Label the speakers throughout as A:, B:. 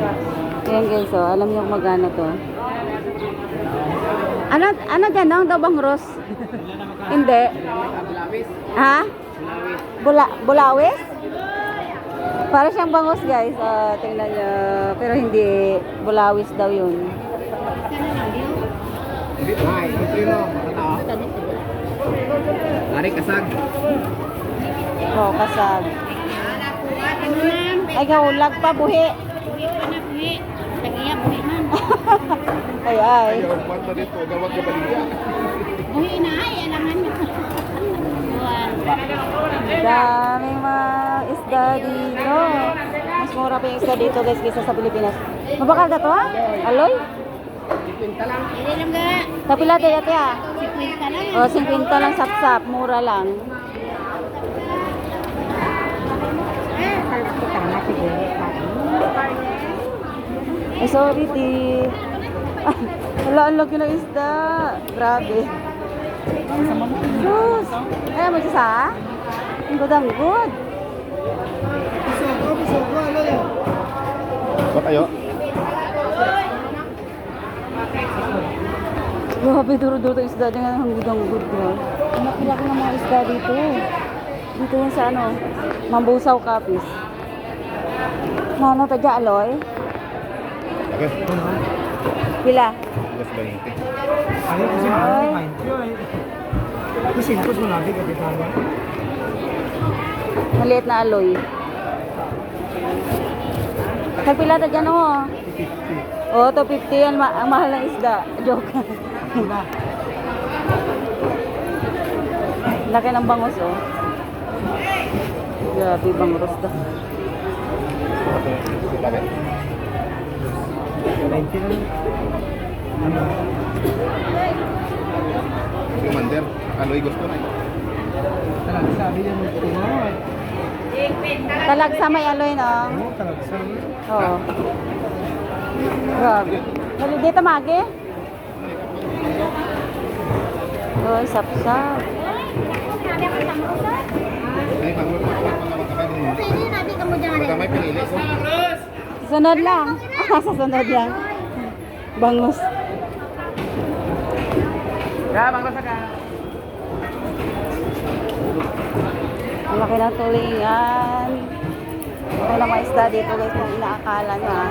A: Ayan guys, oh, alam niyo kung magkano to. Ano, ano dyan, ang daw bang Ros? Hindi. Ha? Bula, bulawis? Para siyang bangus guys. Ah, tingnan niyo. Pero hindi bulawis daw yun.
B: Ari kasag.
A: Oh, kasag. Ay, kaulag pa, buhi. Ay, ay.
B: Ayaw kwanta dito, gawag ka baligya.
A: Daming mga isda dito. Mas mura pa yung isda dito guys kaysa sa Pilipinas. Mabakal ka to ha? Aloy? Kapila tayo ate ha? O, 50 lang sap-sap. Mura lang. Ay, sorry, di. Wala, ang laki ng isda. Grabe. Sus! Ay, mo siya sa? Ang good, ang good.
B: Ba kayo?
A: Grabe, duro-duro itong isda. Tingnan ang good, ang good. Ang laki-laki ng mga isda dito. Dito yan sa ano, Mambusaw Kapis. Ano to dyan, Aloy?
B: Okay.
A: Pila?
B: Alas 20.
C: Ayaw kasi
A: Ay.
C: eh. Kasi ko mo nabi kapitan.
A: Maliit na aloy. Nagpila ta dyan oh. Oo, to 50 yan. Ma- ang mahal ng isda. Joke. Laki ng bangos oh. Grabe bangos daw.
B: Bakit?
C: 20 na. Ano?
B: Commander, aloy gusto na.
C: Talaga sabi niya mo tumawa.
A: Talag sa may aloy no.
C: Ano talaga sabi?
A: Oo. Grabe. Dali dito magi. Oy, sap-sap. Sunod lang. Ah, sa sunod lang. Bangus.
C: Ya, bang rasa ka.
A: Ang laki ng tulingan. Ito lang mga isda dito guys kung inaakala nyo ha.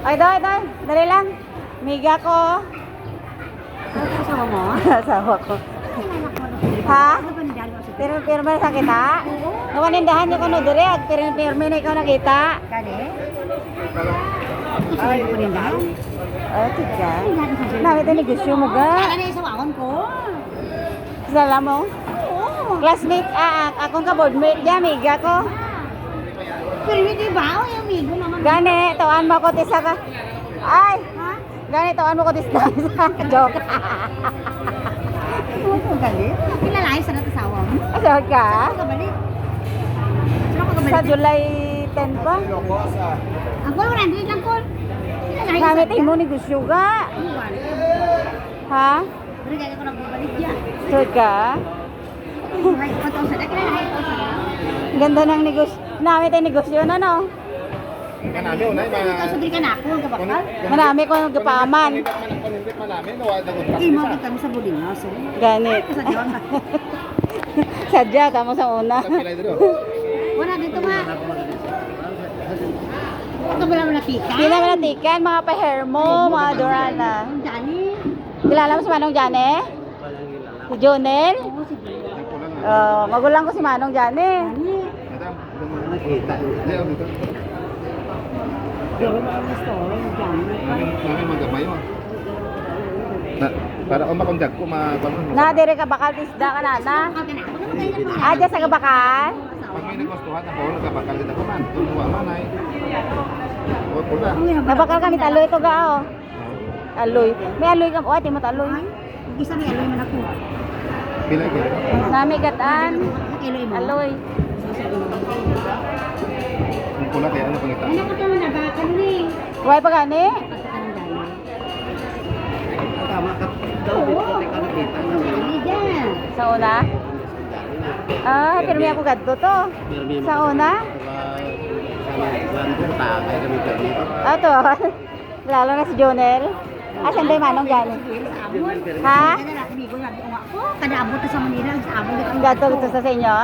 A: Ay, doy, doy. Dali lang. Miga ko. Ano kasama mo? Asawa ko. ha? Pero pero ba sa kita? Nawanindahan niyo ko no dire pero pero na ikaw nakita. Kani? Ay, panindahan. Oh, tiga. Nabi tayo negosyo mo ga.
D: Ano yung sawawan ko?
A: Sala mo? Classmate, ah, ah, akong ka-boardmate dyan, miga ko.
D: Pero hindi ba? O yung amigo naman.
A: Gani, tawan mo ko tisa ka. Ay,
D: Ha?
A: gani, tawan mo ko tisa ka. Joke.
D: Ano ko gali? Kilalay sa natin sawa mo?
A: Asal ka?
D: Ano ka balik? Sino ka
A: Sa
D: kabalik?
A: July 10 pa?
D: Ako wala nandun lang ko.
A: Tayo mo negosyo ga. Ha?
D: Pero gaya ko
A: ka?
D: Ay, sa kilalay ko sa
A: Ganda ng negosyo. Namin tayo negosyo na no.
B: Ba?
D: Sabi ka na ako, kabakal.
A: Marami ko
B: na kung
D: Eh, mga kita mo sa bulingas.
A: Gani.
D: Sa John.
A: Sadya, tamo sa una.
D: Wala dito nga. Ito ba naman napika?
A: Hindi naman natikan, mga pa-hair mo, mga Dorana.
D: Ang dali.
A: Kilala mo si Manong Jane? Si Jonel? Oh, magulang ko si Manong.
D: Dali.
B: Madam, nakita. Na, para kung makonjak ko, ma...
A: Na, dire ka bakal tisda ka na na.
D: Bakal na na
A: Ah, sa kabakal?
B: Pag may nagustuhan ako, nagkabakal din ako man. Tutuwa man ay. O, pula.
A: Nabakal kami taloy ito ga oh. Aloy. May aloy ka. Oh, mo taloy.
D: Isa may aloy man ako.
B: Pilay ko.
A: Nami
D: mo.
A: Aloy.
B: Yung pula kaya ano pangita.
D: Ano ko naman na baka ni?
A: Huwag pa gani?
D: Ka.
B: Tama ka. Daw, dito ka nakita.
A: Sa una? Ah, pero may ako gadto to. Sa una?
B: Sa
C: kami dito.
A: Ato. Lalo na si Jonel. Ah, saan ba yung manong gani? Ha?
D: Kada abot ka sa Manila, sa abot.
A: Ang gato gusto sa inyo?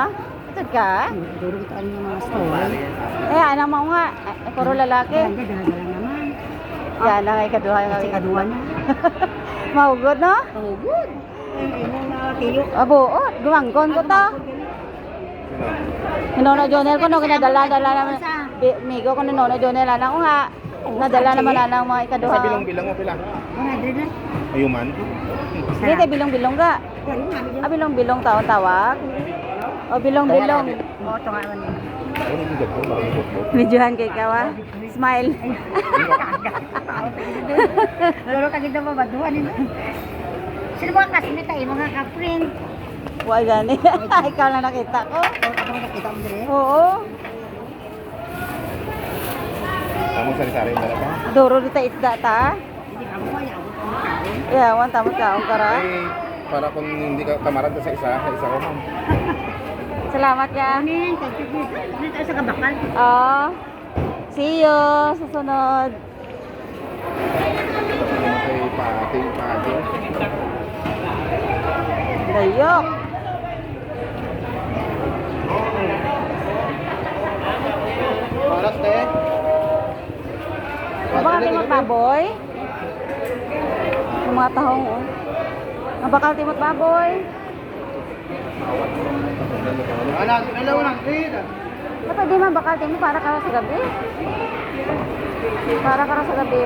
A: Ito ka?
D: Duro kita ang mga store.
A: Eh, anang mo nga. Ay, puro lalaki.
D: Ganda naman.
A: Yan ang ikaduha.
D: Kasi kaduwa na.
A: Mahugod, no?
D: Oh, Eh, mo tiyo.
A: Abuot. Gumangkon ko to. Ninono Jonel ko no, kinadala-dala naman. Bi- Migo ko ninono Jonel, anak ko nga. Nadala naman anang mga ikaduha.
B: Sa bilong-bilong mo pila.
D: 100 na.
B: Ayuman.
A: Dito, bilong-bilong ka. Ah, bilong-bilong taon tawag. O, bilong-bilong.
D: Oh, to nga man.
B: Yung gato? Bakit yung gato?
A: Medyohan kay kawa. Smile.
D: Lolo ka dito ba baduan nila? Sino ba classmate tayo mga ka-friend?
A: Huwag gani. Ikaw lang nakita ko.
D: Oh, ako nakita mo dire.
A: Oo.
B: Kamu sari-sari yung dalaga?
A: Duro dito isda ta.
D: Hindi ka mo kain.
A: Yeah, wan tamot ka ang kara.
B: Ay, para kung hindi ka kamarad ka sa isa, sa isa ko.
A: Salamat ya.
D: Anin, kay Dito tayo sa kabakal.
A: Oh. See you. Susunod.
B: Ano kay pating, pating.
A: Dayok.
B: Paras, te.
A: Mabakal timot baboy. Yung mga tahong. oh. Mabakal timot baboy.
B: Anak, nalaw lang, te.
A: Ba't pwede mabakal timot para ka sa gabi? Para ka sa gabi.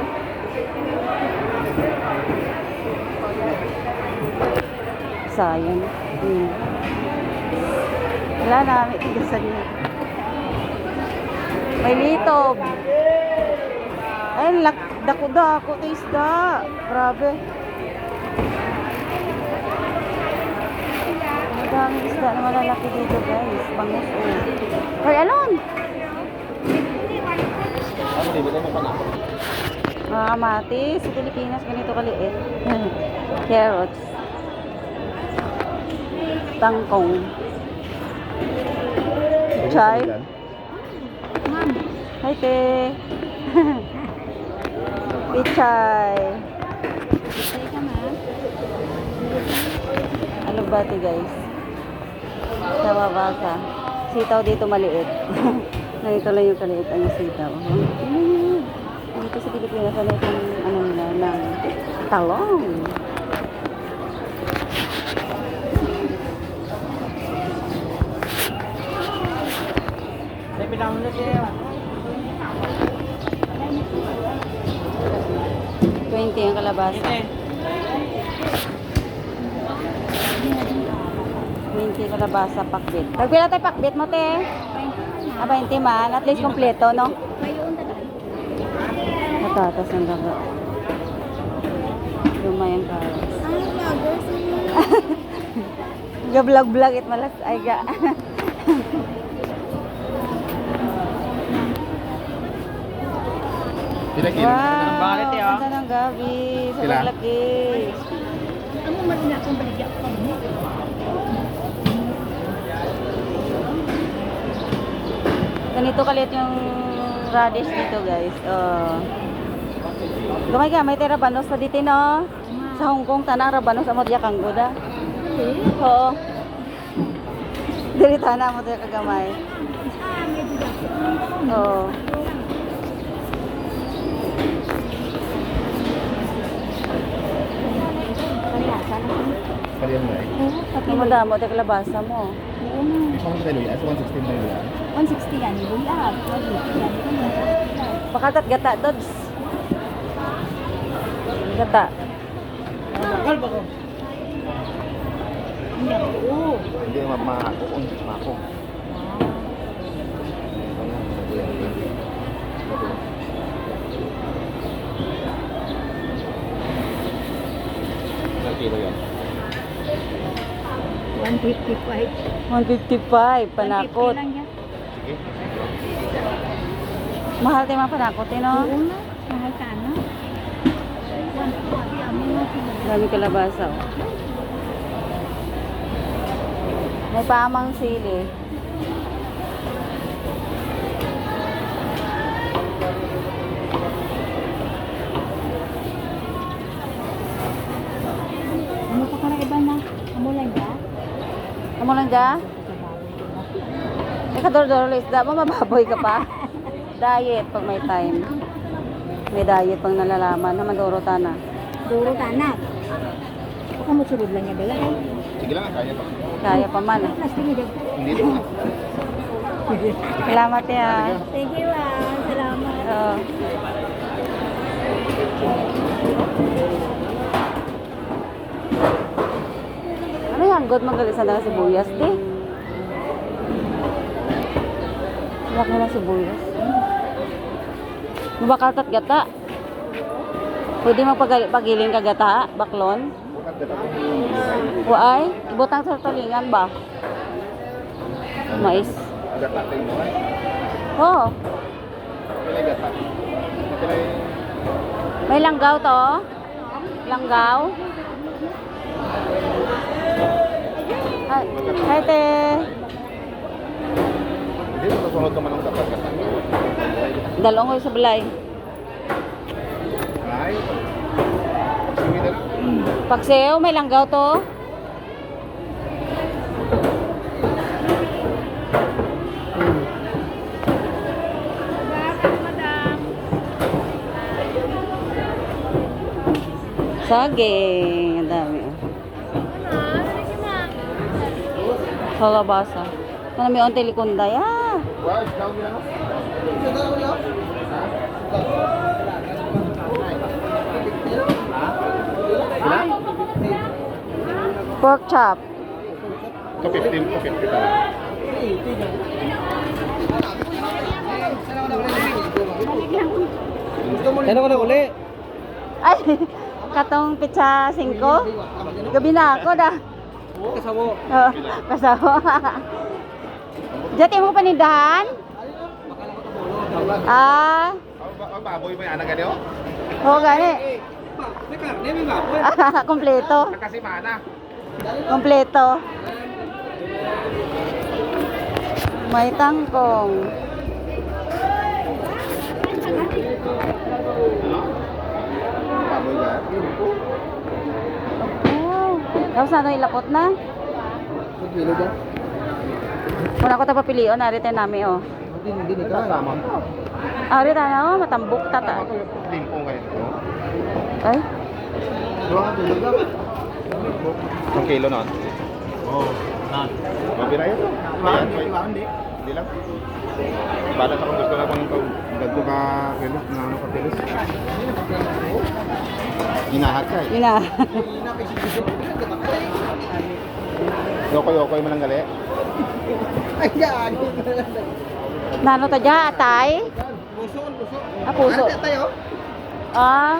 A: Sayang. Hmm. Wala na, may tigasan niya. May litob. Ay, lak, dako dako to isda. Grabe. Ang daming isda na malalaki dito guys. Bangus oh. Hoy, alon!
B: Ano, di ba tayo mapanako?
A: Mga kamatis. Sa Pilipinas, ganito kaliit. Carrots. Tangkong. Chai.
D: Ma'am,
A: Hi, te. Pichay.
D: ka ma'am.
A: Alugbati, guys. Sa babasa. Sitaw dito maliit. Ganito lang yung kaliit ang sitaw. Dito sa Pilipinas, ano itong ano nila, ng talong. 20 ang kalabasa. 20 kalabasa, pakbit. Nagpila tayo pakbit mo, te? Ah, 20 man. At least kompleto, no? Patatas ang daga. Lumay ang karas.
D: Ang vlogger si
A: Ga-vlog-vlog it malas. Ay, ga. wow!
C: Bakit, oh?
A: Ganda ng gabi. Sa
B: Sila?
A: laki.
D: Ang mo na akong baligya ko.
A: Ganito kalit yung radish dito, guys. Oh. Gamay ka, may rabanos sa dito, no? Sa Hong Kong, tanang rabanos sa Modya Kanggoda. Oo. Dili tana mo tayo kagamay. Oo.
D: Kalihasa na.
B: Kaliyan mo eh.
A: Pati mo damo tayo kalabasa mo.
B: Isang kilo yan, 116 na yan.
D: 160 yan. Bulag.
A: Pakatat gata, Dods. Gata.
C: Bakal ba ko?
D: Hindi ako. Oo.
B: Hindi ma mako, mako. Ilang kilo yan?
D: 155.
A: 155, panakot.
D: 150 lang yan.
B: Sige.
A: Mahal tayo mga panakot, eh, no?
D: Oo na. Mahal ka na. 150. Amin mo sila.
A: Dami kalabasa, oh. May paamang sili. Amo lang dyan? May kador-dor isda mo, mababoy ka pa. diet pag may time. May diet pang nalalaman. Namaduro tana.
D: Duro tanak. Baka mo surod lang niya dala.
B: Sige lang, kaya pa.
A: Kaya pa man.
D: Dito.
B: Hindi ito.
A: Salamat ya.
D: Thank you ah. Salamat.
A: Oo. Ano yan? God magalisan na sibuyas, di? Laki na sibuyas. Mabakal tat gata. Pwede magpagiling ka gata, baklon. Waay, ibutang sa talingan ba? Mais.
B: Gata.
A: Oo.
B: Pilay.
A: May langgaw to? Langgaw? Ay, ay te.
B: Hindi mo kasunod naman ang dapat gata.
A: Dalawang ko? Saging. Ang dami. oh. Kalabasa. Ano may. Ah!
B: Nila no? Sila?
A: Pork chop.
B: Ito 15 po, 50 talaga.
C: Ano ko na uli?
A: Ay, katong pizza 5. Gabi na ako da.
C: Kasama.
A: Oh, kasama. Dati mo panindahan? Ah,
B: Oh, ba- oh, baboy mo yung anak ganyo?
A: oo gani.
C: May karne, may baboy.
A: Kompleto.
B: Nakasimana.
A: Kompleto. May tangkong.
B: Baboy ba?
A: Tapos ano ilapot na?
C: Magkilo dyan?
A: Muna ko ta papilion, ari tayo namin oh.
C: Hindi, hindi, hindi ka.
B: Kasama.
A: Ari tayo oh, matambok tata.
B: Limpo ngayon.
A: Ay,
C: tulog ka.
B: Isang kilo nun? Oo. Mabira yun. Ayan, may-
C: hindi.
B: Hindi lang. Balat ako gusto lang kung gadto ka kilos, na ano ka kilos. Ginahat ka eh.
A: yun na.
B: Yokoy-yokoy mo lang gali.
C: Ay, yan.
A: Nano ta dya, atay?
C: Puso, puso.
A: Ah, puso.
C: Ano tayo?
A: Ah,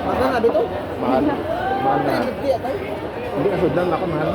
C: Magkano na dito?
B: Mahal. Mahal na.
C: Hindi, atay.
B: Hindi, asod lang ako mahal.